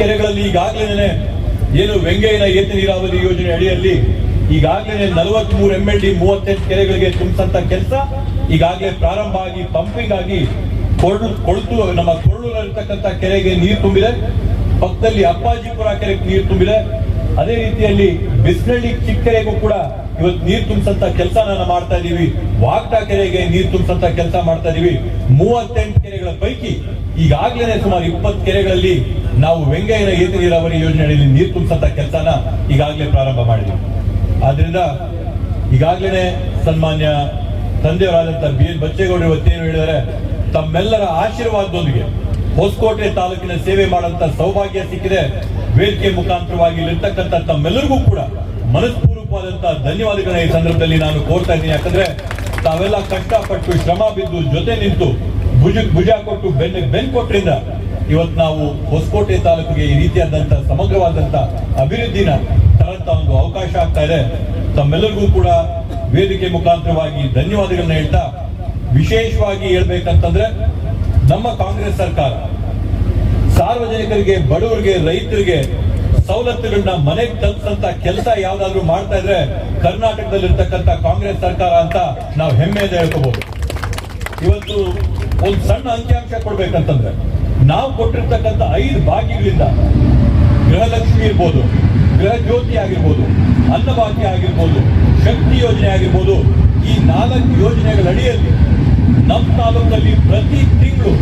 ಕೆರೆಗಳಲ್ಲಿ ಈಗಾಗಲೇ ಏನು ವೆಂಗಯ್ಯನ ಏತ ನೀರಾವರಿ ಯೋಜನೆ ಅಡಿಯಲ್ಲಿ ಈಗಾಗಲೇ ನಲವತ್ಮೂರು ಎಂ ಎಲ್ ಡಿ ಮೂವತ್ತೆಂಟು ಕೆರೆಗಳಿಗೆ ತುಂಬಿಸಂತ ಕೆಲಸ ಈಗಾಗಲೇ ಪ್ರಾರಂಭ ಆಗಿ ಪಂಪಿಂಗ್ ಆಗಿ ಕೊರಡು ಕೊಳತು ನಮ್ಮ ಕೊಳ್ಳೂರಲ್ಲಿರ್ತಕ್ಕಂಥ ಕೆರೆಗೆ ನೀರು ತುಂಬಿದೆ. ಪಕ್ಕದಲ್ಲಿ ಅಪ್ಪಾಜಿಪುರ ಕೆರೆಗೆ ನೀರು ತುಂಬಿದೆ. ಅದೇ ರೀತಿಯಲ್ಲಿ ಬಿಸ್ನಳ್ಳಿ ಚಿಕ್ಕೆರೆಗೂ ಕೂಡ ಇವತ್ತು ನೀರು ತುಂಬಿಸಂತ ಕೆಲಸನ ಮಾಡ್ತಾ ಇದೀವಿ. ವಾಗ್ಟಾ ಕೆರೆಗೆ ನೀರು ತುಂಬಿಸಂತ ಕೆಲಸ ಮಾಡ್ತಾ ಇದೀವಿ. ಮೂವತ್ತೆಂಟು ಕೆರೆಗಳ ಪೈಕಿ ಈಗಾಗಲೇ ಸುಮಾರು ಇಪ್ಪತ್ತು ಕೆರೆಗಳಲ್ಲಿ ನಾವು ವೆಂಗಯ್ಯನ ಏತ ನೀರಾವರಿ ಯೋಜನೆಯಲ್ಲಿ ನೀರು ತುಂಬಿಸಂತ ಕೆಲಸನ ಈಗಾಗಲೇ ಪ್ರಾರಂಭ ಮಾಡಿದ್ವಿ. ಆದ್ರಿಂದ ಈಗಾಗಲೇ ಸನ್ಮಾನ್ಯ ತಂದೆಯವರಾದಂತ ಬಿ ಎನ್ ಬಚ್ಚೇಗೌಡರು ಇವತ್ತೇನು ಹೇಳಿದರೆ, ತಮ್ಮೆಲ್ಲರ ಆಶೀರ್ವಾದದೊಂದಿಗೆ ಹೊಸಕೋಟೆ ತಾಲೂಕಿನ ಸೇವೆ ಮಾಡುವಂತ ಸೌಭಾಗ್ಯ ಸಿಕ್ಕಿದೆ. ವೇದಿಕೆ ಮುಖಾಂತರವಾಗಿ ಇಲ್ಲಿರ್ತಕ್ಕಂಥ ತಮ್ಮೆಲ್ಲರಿಗೂ ಕೂಡ ಮನಸ್ಪೂರ್ವಕವಾದಂತಹ ಧನ್ಯವಾದಗಳನ್ನ ಈ ಸಂದರ್ಭದಲ್ಲಿ ನಾನು ಕೋರ್ತಾ ಇದ್ದೀನಿ. ಯಾಕಂದ್ರೆ ತಾವೆಲ್ಲ ಕಷ್ಟಪಟ್ಟು ಶ್ರಮ ಬಿದ್ದು ಜೊತೆ ನಿಂತು ಭುಜ ಭುಜ ಕೊಟ್ಟು ಬೆನ್ನ ಬೆನ್ ಕೊಟ್ಟರಿಂದ ಇವತ್ತು ನಾವು ಹೊಸಕೋಟೆ ತಾಲೂಕಿಗೆ ಈ ರೀತಿಯಾದಂತ ಸಮಗ್ರವಾದಂತ ಅಭಿವೃದ್ಧಿನ ತರಂತ ಒಂದು ಅವಕಾಶ ಆಗ್ತಾ ಇದೆ. ತಮ್ಮೆಲ್ಲರಿಗೂ ಕೂಡ ವೇದಿಕೆ ಮುಖಾಂತರವಾಗಿ ಧನ್ಯವಾದಗಳನ್ನ ಹೇಳ್ತಾ ವಿಶೇಷವಾಗಿ ಹೇಳ್ಬೇಕಂತಂದ್ರೆ ನಮ್ಮ ಕಾಂಗ್ರೆಸ್ ಸರ್ಕಾರ ಸಾರ್ವಜನಿಕರಿಗೆ, ಬಡವರಿಗೆ, ರೈತರಿಗೆ ಸವಲತ್ತುಗಳನ್ನ ಮನೆಗೆ ತಲುಪಿಸಂತ ಕೆಲಸ ಯಾವ್ದಾದ್ರು ಮಾಡ್ತಾ ಇದ್ರೆ ಕರ್ನಾಟಕದಲ್ಲಿರ್ತಕ್ಕಂಥ ಕಾಂಗ್ರೆಸ್ ಸರ್ಕಾರ ಅಂತ ನಾವು ಹೆಮ್ಮೆಯಿಂದ ಹೇಳ್ಕೋಬಹುದು ಇವತ್ತು ಒಂದು ಸಣ್ಣ ಅಂಕಿಅಂಶ ಕೊಡ್ಬೇಕಂತಂದ್ರೆ ನಾವು ಕೊಟ್ಟಿರ್ತಕ್ಕಂಥ ಐದು ಭಾಗ್ಯಗಳಿಂದ ಗೃಹಲಕ್ಷ್ಮಿ ಇರ್ಬೋದು ಗೃಹ ಜ್ಯೋತಿ ಆಗಿರ್ಬೋದು, ಅನ್ನಭಾಗ್ಯ ಆಗಿರ್ಬೋದು, ಶಕ್ತಿ ಯೋಜನೆ ಆಗಿರ್ಬೋದು, ಈ ನಾಲ್ಕು ಯೋಜನೆಗಳ ಅಡಿಯಲ್ಲಿ ನಮ್ಮ ತಾಲೂಕಲ್ಲಿ ಪ್ರತಿ ತಿಂಗಳು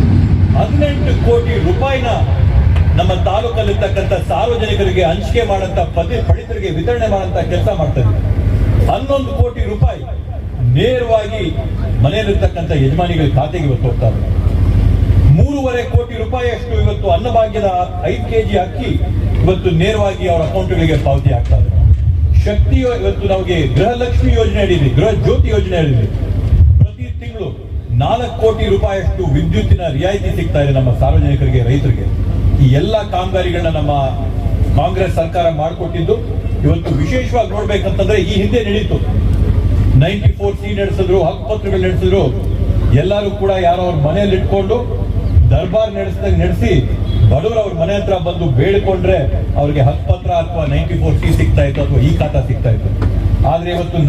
ಹದಿನೆಂಟು ಕೋಟಿ ರೂಪಾಯಿನ ನಮ್ಮ ತಾಲೂಕಲ್ಲಿರ್ತಕ್ಕಂಥ ಸಾರ್ವಜನಿಕರಿಗೆ ಹಂಚಿಕೆ ಮಾಡಂತ ಪದಿ ಪಡಿತರಿಗೆ ವಿತರಣೆ ಮಾಡಂತ ಕೆಲಸ ಮಾಡ್ತಾ ಇದ್ದೀವಿ ಹನ್ನೊಂದು ಕೋಟಿ ರೂಪಾಯಿ ನೇರವಾಗಿ ಮನೆಯಲ್ಲಿರ್ತಕ್ಕಂಥ ಯಜಮಾನಿಗಳ ಖಾತೆಗೆ ಇವತ್ತು ಹೋಗ್ತಾರೆ ಮೂರುವರೆ ಕೋಟಿ ರೂಪಾಯಿಯಷ್ಟು ಇವತ್ತು ಅನ್ನಭಾಗ್ಯದ ಐದು ಕೆಜಿ ಅಕ್ಕಿ ಇವತ್ತು ನೇರವಾಗಿ ಅವರ ಅಕೌಂಟ್ಗಳಿಗೆ ಪಾವತಿ ಆಗ್ತಾ ಇದೆ. ಶಕ್ತಿ ಇವತ್ತು ನಮಗೆ ಗೃಹಲಕ್ಷ್ಮಿ ಯೋಜನೆ ಅಡಿದೆ ಗೃಹ ಜ್ಯೋತಿ ಯೋಜನೆ ತಿಂಗಳು ನಾಲ್ಕು ಕೋಟಿ ರೂಪಾಯಿಯಷ್ಟು ವಿದ್ಯುತ್ತಿನ ರಿಯಾಯಿತಿ ಸಿಗ್ತಾ ಇದೆ ನಮ್ಮ ಸಾರ್ವಜನಿಕರಿಗೆ, ರೈತರಿಗೆ. ಈ ಎಲ್ಲ ಕಾಮಗಾರಿಗಳನ್ನ ನಮ್ಮ ಕಾಂಗ್ರೆಸ್ ಸರ್ಕಾರ ಮಾಡಿಕೊಟ್ಟಿದ್ದು, ಇವತ್ತು ವಿಶೇಷವಾಗಿ ನೋಡ್ಬೇಕಂತಂದ್ರೆ ಈ ಹಿಂದೆ ನಡೀತು. ನೈಂಟಿ ಫೋರ್ ಸಿ ನಡೆಸಿದ್ರು ಹಕ್ಕುಪತ್ರಗಳು ನಡೆಸಿದ್ರು, ಎಲ್ಲರೂ ಕೂಡ ಯಾರೋ ಅವ್ರ ಮನೆಯಲ್ಲಿ ಇಟ್ಕೊಂಡು ದರ್ಬಾರ್ ನಡೆಸಿದಾಗ ನಡೆಸಿ ಬಡವರು ಅವ್ರ ಮನೆ ಹತ್ರ ಬಂದು ಬೇಡಿಕೊಂಡ್ರೆ ಅವ್ರಿಗೆ ಹಕ್ಕುಪತ್ರ ಅಥವಾ ನೈಂಟಿ ಫೋರ್ ಸಿ ಸಿಗ್ತಾ ಇತ್ತು ಅಥವಾ ಈ ಖಾತಾ ಸಿಗ್ತಾ ಇತ್ತು. ಆದ್ರೆ ಇವತ್ತು